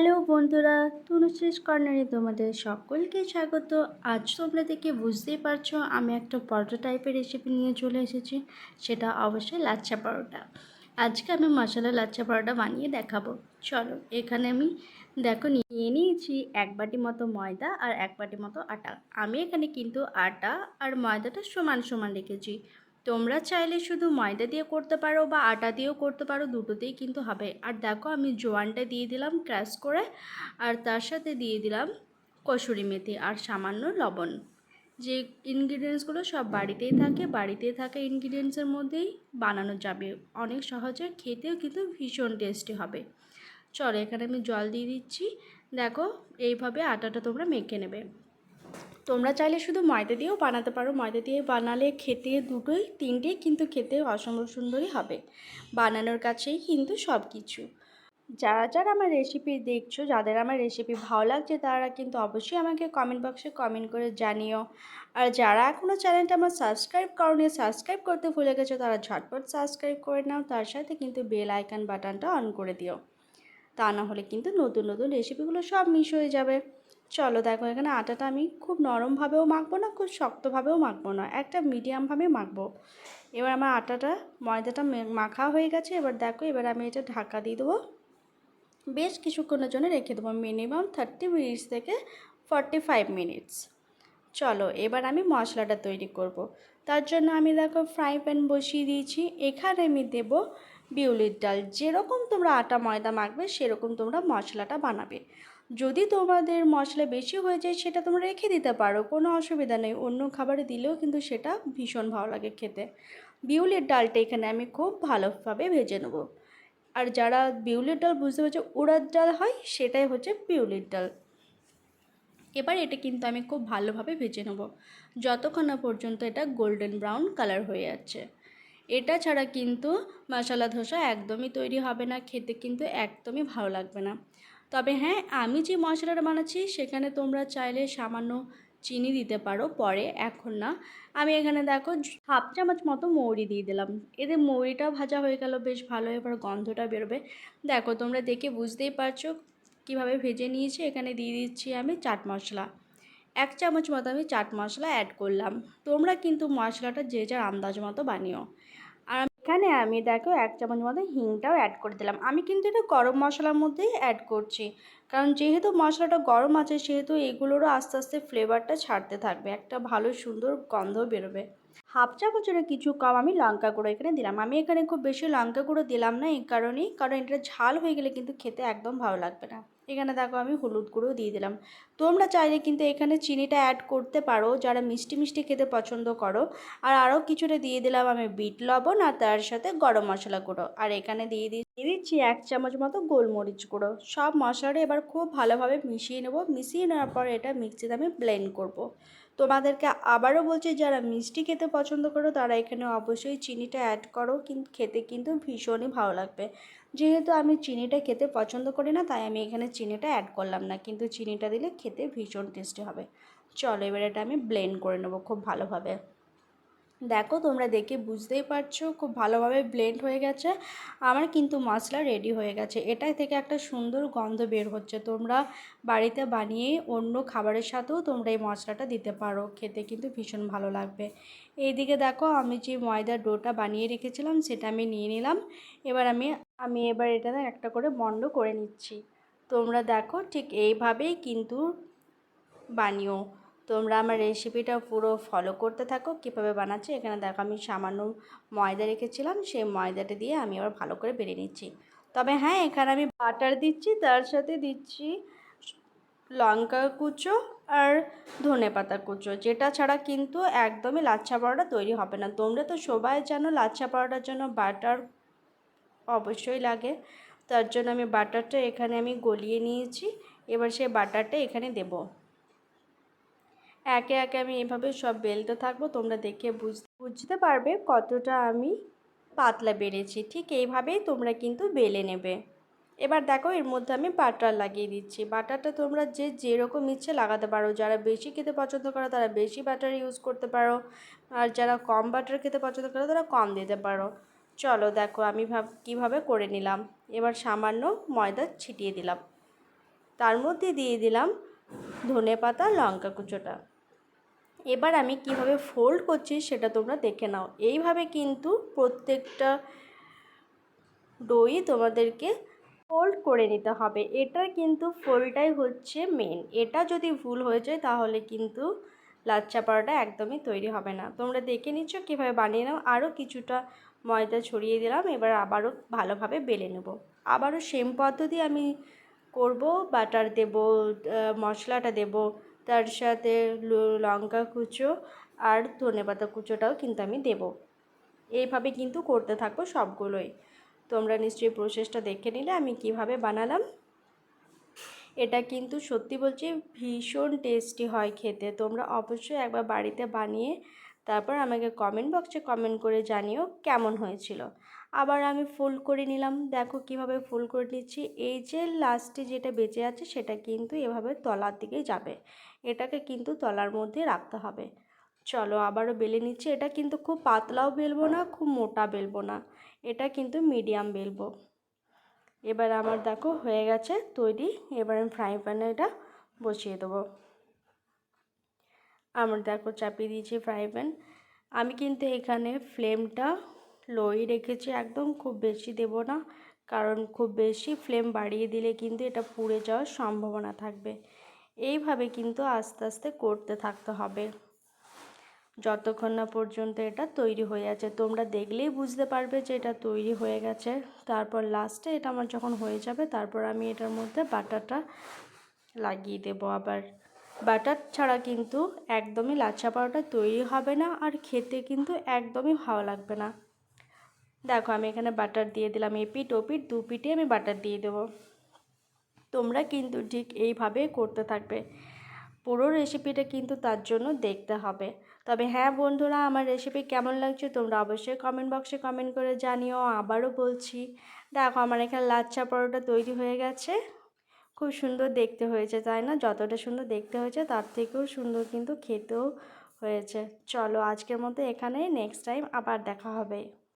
Hello বন্ধুরা তনুশ্রীষ কর্নারে তোমাদের সকলকে স্বাগত। আজ তোমরা দেখে বুঝতেই পারছ, আমি একটা পরোটা টাইপের রেসিপি নিয়ে চলে এসেছি, সেটা অবশ্যই লাচ্ছা পরোটা। আজকে আমি মশলা লাচ্ছা পরোটা বানিয়ে দেখাবো। চলো, এখানে আমি, দেখো, নিয়ে নিয়েছি এক বাটি মতো ময়দা আর এক বাটি মতো আটা। আমি এখানে কিন্তু আটা আর ময়দাটা সমান সমান রেখেছি। তোমরা চাইলে শুধু ময়দা দিয়ে করতে পারো বা আটা দিয়েও করতে পারো, দুটোতেই কিন্তু হবে। আর দেখো আমি জোয়ানটা দিয়ে দিলাম ক্র্যাশ করে, আর তার সাথে দিয়ে দিলাম কসুরি মেথি আর সামান্য লবণ। যে ইনগ্রিডিয়েন্টসগুলো সব বাড়িতেই থাকে, বাড়িতেই থাকা ইনগ্রিডিয়েন্টসের মধ্যেই বানানো যাবে। অনেক সহজে খেতেও কিন্তু ভীষণ টেস্টি হবে। চলো এখানে আমি জল দিয়ে দিচ্ছি। দেখো, এইভাবে আটাটা তোমরা মেখে নেবে। তোমরা চাইলে শুধু ময়দা দিয়েও বানাতে পারো। ময়দা দিয়ে বানালে খেতে দুটোই, তিনটেই কিন্তু খেতে অসম্ভব সুন্দরই হবে। বানানোর কাছেই কিন্তু সব কিছু যারা যারা আমার রেসিপি দেখছ, যাদের আমার রেসিপি ভালো লাগছে, তারা কিন্তু অবশ্যই আমাকে কমেন্ট বক্সে কমেন্ট করে জানিও। আর যারা এখনও চ্যানেলটা আমার সাবস্ক্রাইব করনি সাবস্ক্রাইব করতে ভুলে গেছো, তারা ঝটপট সাবস্ক্রাইব করে নাও। তার সাথে কিন্তু বেল আইকন বাটনটা অন করে দিও। তা না হলে কিন্তু নতুন নতুন রেসিপিগুলো সব মিস হয়ে যাবে। চলো দেখো এখানে আটাটা আমি খুব নরমভাবেও মাখবো না, খুব শক্তভাবেও মাখবো না, একটা মিডিয়ামভাবে মাখবো। এবার আমার আটাটা, ময়দাটা মাখা হয়ে গেছে, এবার দেখো, এবার আমি এটা ঢাকা দিয়ে দেবো। বেশ কিছুক্ষণের জন্য রেখে দেবো মিনিমাম থার্টি মিনিটস থেকে ফর্টি ফাইভ মিনিটস চলো, এবার আমি মশলাটা তৈরি করব। তার জন্য আমি দেখো ফ্রাই প্যান বসিয়ে দিয়েছি, এখানে আমি দেব বিউলির ডাল। যেরকম তোমরা আটা, ময়দা মাখবে, সেরকম তোমরা মশলাটা বানাবে। যদি তোমাদের মশলা বেশি হয়ে যায়, সেটা তোমরা রেখে দিতে পারো। কোনো অসুবিধা নেই। অন্য খাবারে দিলেও কিন্তু সেটা ভীষণ ভালো লাগে খেতে। বিউলির ডালটা এখানে আমি খুব ভালোভাবে ভেজে নেব। আর যারা বিউলির ডাল বুঝতে পারছ, উড়ার ডাল হয়, সেটাই হচ্ছে বিউলির ডাল। এবার এটা কিন্তু আমি খুব ভালোভাবে ভেজে নেব। যতক্ষণ না পর্যন্ত এটা গোল্ডেন ব্রাউন কালার হয়ে যাচ্ছে। এটা ছাড়া কিন্তু মশলা ধোসা একদমই তৈরি হবে না। খেতে কিন্তু একদমই ভালো লাগবে না। তবে হ্যাঁ আমি যে মশলাটা বানাচ্ছি, সেখানে তোমরা চাইলে সামান্য চিনি দিতে পারো, পরে, এখন না। আমি এখানে দেখো হাফ চামচ মতো মৌরি দিয়ে দিলাম। এতে মৌরিটা ভাজা হয়ে গেল, বেশ ভালো, এবার গন্ধটা বেরোবে। দেখো, তোমরা দেখে বুঝতেই পারছ কীভাবে ভেজে নিয়েছি। এখানে দিয়ে দিচ্ছি আমি চাট মশলা। এক চামচ মতো আমি চাট মশলা অ্যাড করলাম। তোমরা কিন্তু মশলাটা যে যার আন্দাজ মতো বানিও। এখানে আমি দেখো এক চামচ মতো হিংটাও অ্যাড করে দিলাম। আমি কিন্তু এটা গরম মশলার মধ্যেই অ্যাড করছি। কারণ যেহেতু মশলাটা গরম আছে, সেহেতু এগুলোরও আস্তে আস্তে ফ্লেভারটা ছাড়তে থাকবে। একটা ভালো সুন্দর গন্ধ বেরোবে। হাফ চামচের কিছু কম আমি লঙ্কা গুঁড়ো এখানে দিলাম। আমি এখানে খুব বেশি লঙ্কা গুঁড়ো দিলাম না এই কারণেই। কারণ এটা ঝাল হয়ে গেলে কিন্তু খেতে একদম ভালো লাগবে না। এখানে দেখো আমি হলুদ গুঁড়ো দিয়ে দিলাম। তোমরা চাইলে কিন্তু এখানে চিনিটা অ্যাড করতে পারো, যারা মিষ্টি মিষ্টি খেতে পছন্দ করো। আর আরও কিছুটা দিয়ে দিলাম আমি বিট লবণ আর তার সাথে গরম মশলা গুঁড়ো। আর এখানে দিয়ে দিয়ে দিচ্ছি এক চামচ মতো গোলমরিচ গুঁড়ো। সব মশলাটা এবার খুব ভালোভাবে মিশিয়ে নেব। মিশিয়ে নেওয়ার পর এটা মিক্সিতে আমি ব্লেন্ড করব। তোমাদেরকে আবারও বলছি, যারা মিষ্টি খেতে পছন্দ করো, তারা এখানে অবশ্যই চিনিটা অ্যাড করো কিন্তু খেতে কিন্তু ভীষণই ভালো লাগবে। যেহেতু আমি চিনিটা খেতে পছন্দ করি না, তাই আমি এখানে চিনিটা অ্যাড করলাম না, কিন্তু চিনিটা দিলে খেতে ভীষণ টেস্টি হবে। চলো এবার এটা আমি ব্লেন্ড করে নেব খুব ভালোভাবে। দেখো তোমরা দেখে বুঝতেই পারছ, খুব ভালোভাবে ব্লেন্ড হয়ে গেছে। আমার কিন্তু মশলা রেডি হয়ে গেছে। এটা থেকে একটা সুন্দর গন্ধ বের হচ্ছে। তোমরা বাড়িতে বানিয়ে অন্য খাবারের সাথেও তোমরা এই মশলাটা দিতে পারো। খেতে কিন্তু ভীষণ ভালো লাগবে। এইদিকে দেখো আমি যে ময়দার ডোটা বানিয়ে রেখেছিলাম, সেটা আমি নিয়ে নিলাম। এবার আমি আমি এবার এটা একটা করে বন্ধ করে নিচ্ছি। তোমরা দেখো ঠিক এইভাবেই কিন্তু বানিও। তোমরা আমার রেসিপিটা পুরো ফলো করতে থাকো। কীভাবে বানাচ্ছি এখানে দেখো আমি সামান্য ময়দা রেখেছিলাম, সেই ময়দাটা দিয়ে আমি আবার ভালো করে বেড়ে নিচ্ছি। তবে হ্যাঁ এখানে আমি বাটার দিচ্ছি, তার সাথে দিচ্ছি লঙ্কা কুচো আর ধনে পাতা কুচো। যেটা ছাড়া কিন্তু একদমই লাচ্ছা পরোটা তৈরি হবে না। তোমরা তো সবাই জানো লাচ্ছা পরোটার জন্য বাটার অবশ্যই লাগে। তার জন্য আমি বাটারটা এখানে আমি গলিয়ে নিয়েছি। এবার সেই বাটারটা এখানে দেবো। একে একে আমি এভাবে সব বেলতে থাকব, তোমরা দেখে বুঝ বুঝতে পারবে কতটা আমি পাতলা বেড়েছি। ঠিক এইভাবেই তোমরা কিন্তু বেলে নেবে। এবার দেখো, এর মধ্যে আমি বাটার লাগিয়ে দিচ্ছি। বাটারটা তোমরা যে যেরকম ইচ্ছে লাগাতে পারো। যারা বেশি খেতে পছন্দ করো, তারা বেশি বাটার ইউজ করতে পারো। আর যারা কম বাটার খেতে পছন্দ করো, তারা কম দিতে পারো। চলো দেখো, আমি ভাব, কীভাবে করে নিলাম। এবার সামান্য ময়দা ছিটিয়ে দিলাম। তার মধ্যে দিয়ে দিলাম ধনে পাতা লঙ্কা কুচোটা। এবার আমি কীভাবে ফোল্ড করছি সেটা তোমরা দেখে নাও। এইভাবে কিন্তু প্রত্যেকটা ডোই তোমাদেরকে ফোল্ড করে নিতে হবে। এটা কিন্তু ফোল্ডটাই হচ্ছে মেন এটা যদি ভুল হয়ে যায় তাহলে কিন্তু লাচ্চা পাড়াটা একদমই তৈরি হবে না। তোমরা দেখে নিচ্ছ কীভাবে বানিয়ে নাও। আরও কিছুটা ময়দা ছড়িয়ে দিলাম। এবার আবারও ভালোভাবে বেলে নেব। আবারও সেম পদ্ধতি আমি করব। বাটার দেব মশলাটা দেব। তার সাথে লঙ্কা কুচো আর ধনেপাতা কুচোটাও কিন্তু আমি দেব। এইভাবে কিন্তু করতে থাকব সবগুলোই। তোমরা নিশ্চয়ই প্রসেসটা দেখে নিলে আমি কীভাবে বানালাম। এটা কিন্তু সত্যি বলছি ভীষণ টেস্টি হয় খেতে। তোমরা অবশ্যই একবার বাড়িতে বানিয়ে তারপর আমাকে কমেন্ট বক্সে কমেন্ট করে জানিও কেমন হয়েছিল। আবার আমি ফুল করে নিলাম। দেখো কীভাবে ফুল করে নিচ্ছি। এই যে লাস্টে যেটা বেঁচে আছে, সেটা কিন্তু এভাবে তলার দিকে যাবে। এটাকে কিন্তু তলার মধ্যে রাখতে হবে। চলো আবারও বেলে নিচ্ছি। এটা কিন্তু খুব পাতলাও বেলবো না, খুব মোটা বেলবো না। এটা কিন্তু মিডিয়াম বেলবো। এবার আমার দেখো হয়ে গেছে তৈরি। এবার আমি ফ্রাই প্যানে এটা বসিয়ে দেবো। আমার দেখো চাপিয়ে দিয়েছি ফ্রাই প্যান আমি কিন্তু এখানে ফ্লেমটা লোই রেখেছি, একদম খুব বেশি দেব না। কারণ খুব বেশি ফ্লেম বাড়িয়ে দিলে কিন্তু এটা পুড়ে যাওয়ার সম্ভাবনা থাকবে। এইভাবে কিন্তু আস্তে আস্তে করতে থাকতে হবে। যতক্ষণ না পর্যন্ত এটা তৈরি হয়ে আছে। তোমরা দেখলেই বুঝতে পারবে যে এটা তৈরি হয়ে গেছে। তারপর লাস্টে এটা আমার যখন হয়ে যাবে, তারপর আমি এটার মধ্যে বাটারটা লাগিয়ে দেবো আবার। বাটার ছাড়া কিন্তু একদমই লাচ্ছা পরোটা তৈরি হবে না, আর খেতে কিন্তু একদমই ভালো লাগবে না। দেখো, আমি এখানে বাটার দিয়ে দিলাম এ পিঠ ও ওপিট দু পিঠে আমি বাটার দিয়ে দেবো। তোমরা কিন্তু ঠিক এইভাবে করতে থাকবে। পুরো রেসিপিটা কিন্তু তার জন্য দেখতে হবে। তবে হ্যাঁ বন্ধুরা, আমার রেসিপি কেমন লাগছে তোমরা অবশ্যই কমেন্ট বক্সে কমেন্ট করে জানিও, আবারও বলছি। দেখো, আমার এখানে লাচ্ছা পরোটা তৈরি হয়ে গেছে। খুব সুন্দর দেখতে হয়েছে, তাই না? যতটা সুন্দর দেখতে হয়েছে, তার থেকেও সুন্দর কিন্তু খেতেও হয়েছে। চলো, আজকের মতো এখানেই নেক্সট টাইম আবার দেখা হবে।